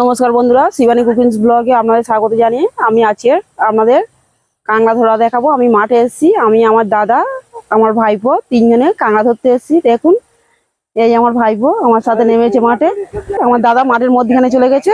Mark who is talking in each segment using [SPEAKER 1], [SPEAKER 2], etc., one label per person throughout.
[SPEAKER 1] নমস্কার বন্ধুরা, শিবানী কুকিংস ব্লগে আপনাদের স্বাগত জানিয়ে আমি আছি আপনাদের কাঙ্গা ধরা দেখাবো। আমি মাঠে এসেছি, আমি আমার দাদা, আমার ভাইপো তিনজনে কাঁংড়া ধরতে এসেছি, দেখুন। এই আমার ভাইপো, আমার সাথে নেমেছে মাঠে। আমার দাদা মাঠের মধ্যখানে চলে গেছে।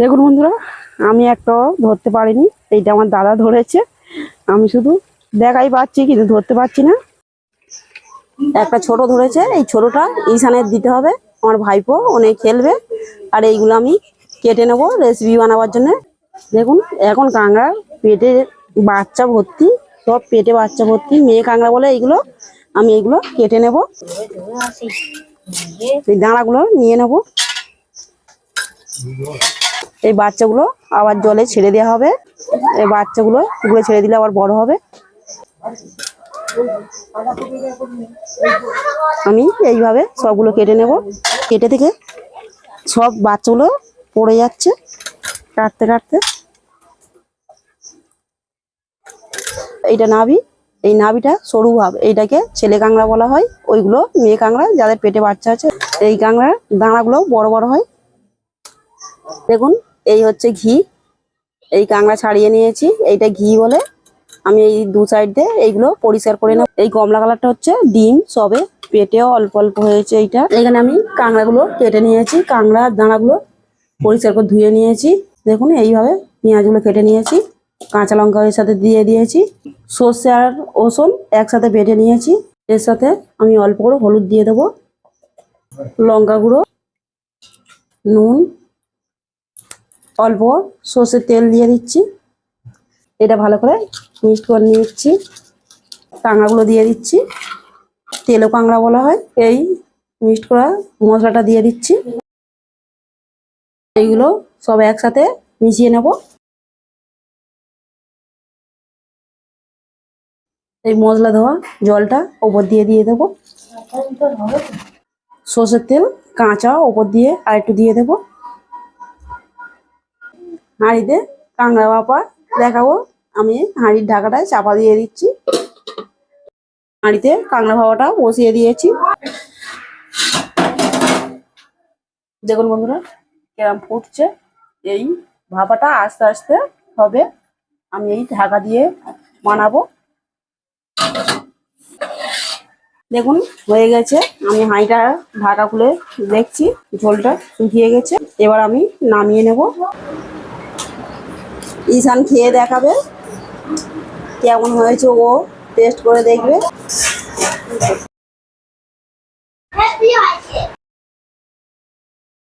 [SPEAKER 1] দেখুন বন্ধুরা, আমি একটাও ধরতে পারিনি। এইটা আমার দাদা ধরেছে। আমি শুধু দেখাই পাচ্ছি, কিন্তু ধরতে পারছি না। একটা ছোট ধরেছে, এই ছোটটা ঈশানের দিতে হবে। আমার ভাইপো অনেক খেলবে। আর এইগুলো আমি কেটে নেব রেসিপি বানাবার জন্য। দেখুন, এখন কাঁকড়া পেটে বাচ্চা ভর্তি, সব পেটে বাচ্চা ভর্তি, মেয়ে কাঁকড়া বলে এইগুলো, আমি এইগুলো কেটে নেব। এই দাঁড়াগুলো নিয়ে নেব। এই বাচ্চাগুলো আবার জলে ছেড়ে দেওয়া হবে। এই বাচ্চাগুলো পুকুরে ছেড়ে দিলে আবার বড় হবে। আমি এইভাবে সবগুলো কেটে নেব। কেটে থেকে সব বাচ্চাগুলো পড়ে যাচ্ছে কাটতে কাটতে। এইটা নাভি, এই নাভিটা সরু ভাব এইটাকে ছেলে কাঁকড়া বলা হয়। ওইগুলো মেয়ে কাঁকড়া, যাদের পেটে বাচ্চা আছে, এই কাঁকড়ার দাঁড়াগুলো বড় বড় হয়। দেখুন, এই হচ্ছে ঘি। এই কাঁকড়া ছাড়িয়ে নিয়েছি। এইটা ঘি বলে আমি এই দু সাইড দিয়ে এইগুলো পরিষ্কার করে নেব। এই কমলা কালারটা হচ্ছে ডিম, সবে পেটেও অল্প অল্প হয়েছে এইটা। এখানে আমি কাঁকড়াগুলো কেটে নিয়েছি। কাঁকড়ার দানাগুলো পরিষ্কার করে ধুয়ে নিয়েছি। দেখুন, এইভাবে পেঁয়াজগুলো কেটে নিয়েছি। কাঁচা লঙ্কা এর সাথে দিয়ে দিয়েছি। সর্ষে আর রসুন একসাথে বেটে নিয়েছি। এর সাথে আমি অল্প করে হলুদ দিয়ে দেবো। লঙ্কা গুঁড়ো, নুন অল্প সর্ষের তেল দিয়ে দিচ্ছি। এটা ভালো করে মিক্সড করে নিচ্ছি। কাঁকড়াগুলো দিয়ে দিচ্ছি। তেলও কাঁকড়া বলা হয়। এই মিক্সড করা মশলাটা দিয়ে দিচ্ছি। এইগুলো সব একসাথে মিশিয়ে নেব। এই মশলা ধোয়া জলটা ওপর দিয়ে দিয়ে দেবো। সর্ষের তেল, কাঁচা ওপর দিয়ে আর একটু দিয়ে দেবো। হাঁড়িতে কাঁকড়া বাপা দেখাবো। আমি হাঁড়ির ঢাকাটায় চাপা দিয়ে দিচ্ছি। হাঁড়িতে কাঁকড়া ভাপাটা বসিয়ে দিয়েছি। দেখুন বন্ধুরা কেরম ফুটছে। এই ভাপাটা আস্তে আস্তে হবে। আমি এই ঢাকা দিয়ে বানাবো। দেখুন, হয়ে গেছে। আমি হাঁড়িটা ঢাকা খুলে দেখছি, ঝোলটা শুকিয়ে গেছে। এবার আমি নামিয়ে নেব। ঈশান খেয়ে দেখাবে কেমন হয়েছে ও টেস্ট করে দেখবে।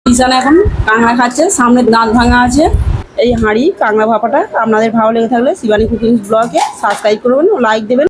[SPEAKER 1] ঈশান এখন কাঁকড়া খাচ্ছে, সামনে দাঁত ভাঙা আছে। এই হাঁড়ি, কাঁকড়া ভাপাটা আপনাদের ভালো লেগে থাকলে শিবানী কুকিং ব্লগে সাবস্ক্রাইব করবেন ও লাইক দেবেন।